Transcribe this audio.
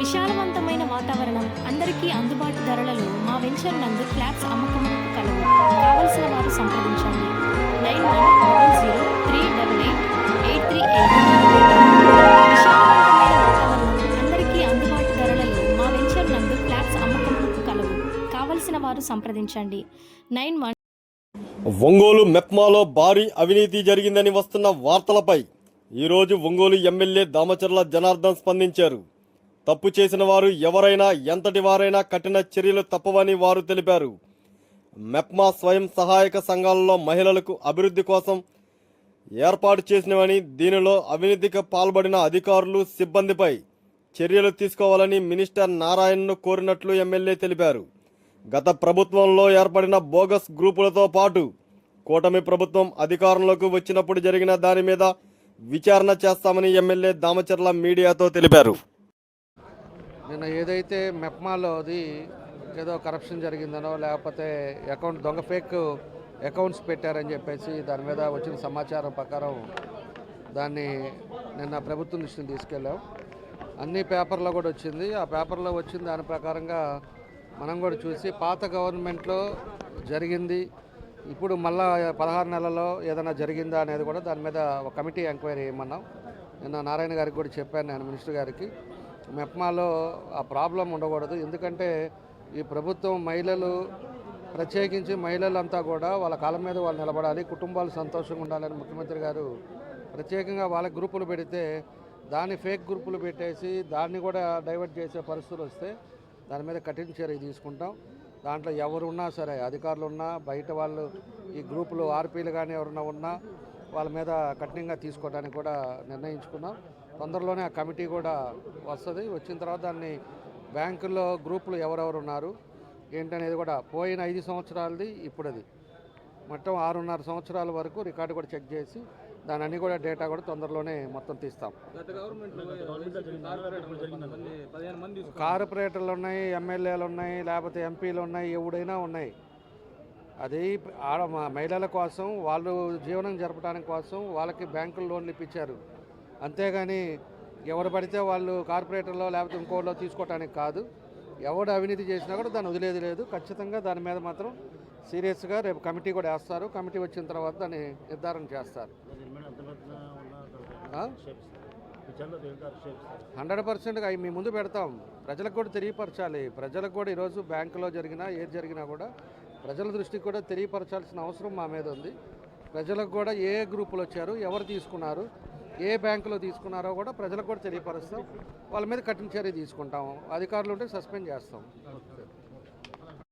విశాలవంతమైన వాతావరణం అందరికీ అందుబాటు ధరలలో మా వెంచర్ నందు ఫ్లాట్స్ అమ్మకములకు కలవు. కావలసిన వారు సంప్రదించండి. Nine one double zero three double eight eight three eight. విశాలవంతమైన వాతావరణం అందరికీ అందుబాటు ధరలలో మా వెంచర్ నందు ఫ్లాట్స్ అమ్మకములకు కలవు. కావలసిన వారు సంప్రదించండి. నైన్ వన్ ఒంగోలు మెప్మాలో భారీ అవినీతి జరిగిందని వస్తున్న వార్తలపై ఈరోజు ఒంగోలు ఎమ్మెల్యే దామచర్ల జనార్దన్ స్పందించారు. తప్పు చేసిన వారు ఎవరైనా ఎంతటి వారైనా కఠిన చర్యలు తప్పవని వారు తెలిపారు. మెప్మా స్వయం సహాయక సంఘాలలో మహిళలకు అభివృద్ధి కోసం ఏర్పాటు చేసినవని దీనిలో అవినీతికి పాల్పడిన అధికారులు సిబ్బందిపై చర్యలు తీసుకోవాలని మినిస్టర్ నారాయణను కోరినట్లు ఎమ్మెల్యే తెలిపారు. గత ప్రభుత్వంలో ఏర్పడిన బోగస్ గ్రూపులతో పాటు కూటమి ప్రభుత్వం అధికారంలోకి వచ్చినప్పుడు జరిగిన దాని మీద విచారణ చేస్తామని ఎమ్మెల్యే దామచర్ల మీడియాతో తెలిపారు. నిన్న ఏదైతే మెప్మాలో అది ఏదో కరప్షన్ జరిగిందనో లేకపోతే అకౌంట్ దొంగ ఫేక్ అకౌంట్స్ పెట్టారని చెప్పేసి దాని మీద వచ్చిన సమాచారం ప్రకారం దాన్ని నిన్న ప్రభుత్వం దృష్టిని తీసుకెళ్ళాం. అన్ని పేపర్లో కూడా వచ్చింది. ఆ పేపర్లో వచ్చిన దాని ప్రకారంగా మనం కూడా చూసి పాత గవర్నమెంట్లో జరిగింది. ఇప్పుడు మళ్ళా పదహారు నెలల్లో ఏదైనా జరిగిందా అనేది కూడా దాని మీద ఒక కమిటీ ఎంక్వైరీ చేయమన్నాం. నిన్న నారాయణ గారికి కూడా చెప్పాను నేను మినిస్టర్ గారికి. మెప్మాలో ఆ ప్రాబ్లం ఉండకూడదు. ఎందుకంటే ఈ ప్రభుత్వం మహిళలు ప్రత్యేకించి మహిళలంతా కూడా వాళ్ళ కాళ్ళ మీద వాళ్ళు నిలబడాలి కుటుంబాలు సంతోషంగా ఉండాలని ముఖ్యమంత్రి గారు ప్రత్యేకంగా వాళ్ళ గ్రూపులు పెడితే దాన్ని ఫేక్ గ్రూపులు పెట్టేసి దాన్ని కూడా డైవర్ట్ చేసే పరిస్థితులు వస్తే దాని మీద కఠిన చర్య తీసుకుంటాం. దాంట్లో ఎవరు ఉన్నా సరే అధికారులు ఉన్నా బయట వాళ్ళు ఈ గ్రూపులు ఆర్పీలు కానీ ఎవరన్నా ఉన్నా వాళ్ళ మీద కఠినంగా తీసుకోవడానికి కూడా నిర్ణయించుకున్నాం. తొందరలోనే ఆ కమిటీ కూడా వస్తుంది. వచ్చిన తర్వాత దాన్ని బ్యాంకుల్లో గ్రూపులు ఎవరెవరు ఉన్నారు ఏంటనేది కూడా పోయిన ఐదు సంవత్సరాలది ఇప్పుడది. మొత్తం ఆరున్నర సంవత్సరాల వరకు రికార్డు కూడా చెక్ చేసి దాని అన్ని కూడా డేటా కూడా తొందరలోనే మొత్తం తీస్తాం. కార్పొరేటర్లు ఉన్నాయి ఎమ్మెల్యేలు ఉన్నాయి లేకపోతే ఎంపీలు ఉన్నాయి ఎవడైనా ఉన్నాయి. అది ఆడ మహిళల కోసం వాళ్ళు జీవనం జరపడానికి కోసం వాళ్ళకి బ్యాంకులు లోన్లు ఇప్పించారు. అంతేగాని ఎవరు పడితే వాళ్ళు కార్పొరేటర్లో లేకపోతే ఇంకోలో తీసుకోవటానికి కాదు. ఎవడు అవినీతి చేసినా కూడా దాన్ని వదిలేది లేదు. ఖచ్చితంగా దాని మీద మాత్రం సీరియస్గా రేపు కమిటీ కూడా వేస్తారు. కమిటీ వచ్చిన తర్వాత దాన్ని నిర్ధారణ చేస్తారు. హండ్రెడ్ పర్సెంట్గా అవి మీ ముందు పెడతాం. ప్రజలకు కూడా తెలియపరచాలి. ప్రజలకు కూడా ఈరోజు బ్యాంకులో జరిగినా ఏది జరిగినా కూడా ప్రజల దృష్టికి కూడా తెలియపరచాల్సిన అవసరం మా మీద ఉంది. ప్రజలకు కూడా ఏ గ్రూపులు వచ్చారు ఎవరు తీసుకున్నారు ఏ బ్యాంకులో తీసుకున్నారో కూడా ప్రజలకు కూడా తెలియపరుస్తాం. వాళ్ళ మీద కఠిన చర్య తీసుకుంటాము అధికారులు ఉంటే సస్పెండ్ చేస్తాం.